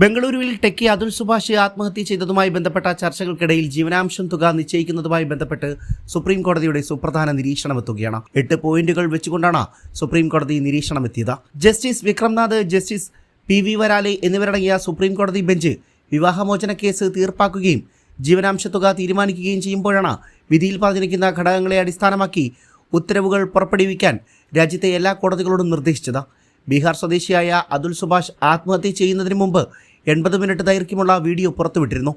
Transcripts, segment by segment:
ബംഗളൂരുവിൽ ടെക്കി അതുൽ സുഭാഷ് ആത്മഹത്യ ചെയ്തതുമായി ബന്ധപ്പെട്ട ചർച്ചകൾക്കിടയിൽ ജീവനാംശം തുക നിശ്ചയിക്കുന്നതുമായി ബന്ധപ്പെട്ട് സുപ്രീം കോടതിയുടെ സുപ്രധാന നിരീക്ഷണമെത്തുകയാണ് എട്ട് പോയിന്റുകൾ വെച്ചുകൊണ്ടാണ് സുപ്രീം കോടതി നിരീക്ഷണമെത്തിയത് justice Vikramnath justice P V Varale എന്നിവരടങ്ങിയ സുപ്രീം കോടതി ബെഞ്ച് വിവാഹമോചന കേസ് തീർപ്പാക്കുകയും ജീവനാംശ തുക തീരുമാനിക്കുകയും ചെയ്യുമ്പോഴാണ് വിധിയിൽ പറഞ്ഞിരിക്കുന്ന ഘടകങ്ങളെ അടിസ്ഥാനമാക്കി ഉത്തരവുകൾ പുറപ്പെടുവിക്കാൻ രാജ്യത്തെ എല്ലാ കോടതികളോടും നിർദ്ദേശിച്ചത്. ബീഹാർ സ്വദേശിയായ അതുൽ സുഭാഷ് ആത്മഹത്യ ചെയ്യുന്നതിന് മുമ്പ് എൺപത് മിനിറ്റ് ദൈർഘ്യമുള്ള വീഡിയോ പുറത്തുവിട്ടിരുന്നു.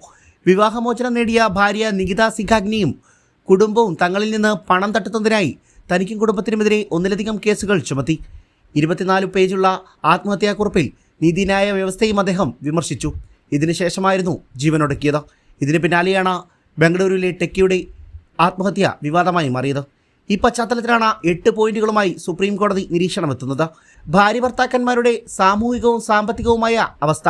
വിവാഹമോചനം നേടിയ ഭാര്യ നികിത സിഖാഗ്നിയും കുടുംബവും തങ്ങളിൽ നിന്ന് പണം തട്ടുന്നതിനായി തനിക്കും കുടുംബത്തിനുമെതിരെ ഒന്നിലധികം കേസുകൾ ചുമത്തി. ഇരുപത്തിനാല് പേജുള്ള ആത്മഹത്യാക്കുറിപ്പിൽ നീതിന്യായ വ്യവസ്ഥയും അദ്ദേഹം വിമർശിച്ചു. ഇതിനുശേഷമായിരുന്നു ജീവനൊടുക്കിയത്. ഇതിന് പിന്നാലെയാണ് ബംഗളൂരുവിലെ ടെക്കിയുടെ ആത്മഹത്യ വിവാദമായി മാറിയത്. ഈ പശ്ചാത്തലത്തിലാണ് എട്ട് പോയിന്റുകളുമായി സുപ്രീം കോടതി നിരീക്ഷണമെത്തുന്നത് ഭാര്യ ഭർത്താക്കന്മാരുടെ സാമൂഹികവും സാമ്പത്തികവുമായ അവസ്ഥ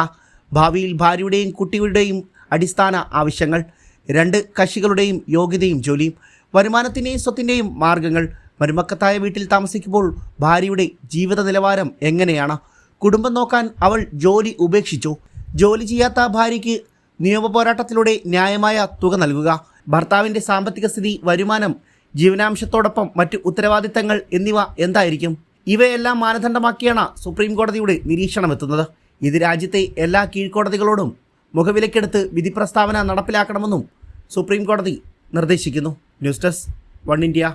ഭാവിയിൽ ഭാര്യയുടെയും കുട്ടികളുടെയും അടിസ്ഥാന ആവശ്യങ്ങൾ രണ്ട് കക്ഷികളുടെയും യോഗ്യതയും ജോലിയും വരുമാനത്തിന്റെയും സ്വത്തിന്റെയും മാർഗങ്ങൾ മരുമക്കത്തായ വീട്ടിൽ താമസിക്കുമ്പോൾ ഭാര്യയുടെ ജീവിത നിലവാരം എങ്ങനെയാണ്? കുടുംബം നോക്കാൻ അവൾ ജോലി ഉപേക്ഷിച്ചു? ജോലി ചെയ്യാത്ത ഭാര്യയ്ക്ക് നിയമ പോരാട്ടത്തിലൂടെ ന്യായമായ തുക നൽകുക. ഭർത്താവിന്റെ സാമ്പത്തിക സ്ഥിതി വരുമാനം ജീവനാംശത്തോടൊപ്പം മറ്റ് ഉത്തരവാദിത്തങ്ങൾ എന്നിവ എന്തായിരിക്കും? ഇവയെല്ലാം മാനദണ്ഡമാക്കിയാണ് സുപ്രീം കോടതിയുടെ നിരീക്ഷണം എത്തുന്നത് ഇത് രാജ്യത്തെ എല്ലാ കീഴ്ക്കോടതികളോടും മുഖവിലക്കെടുത്ത് വിധി പ്രസ്താവന നടപ്പിലാക്കണമെന്നും സുപ്രീം കോടതി നിർദ്ദേശിക്കുന്നു. News desk one India.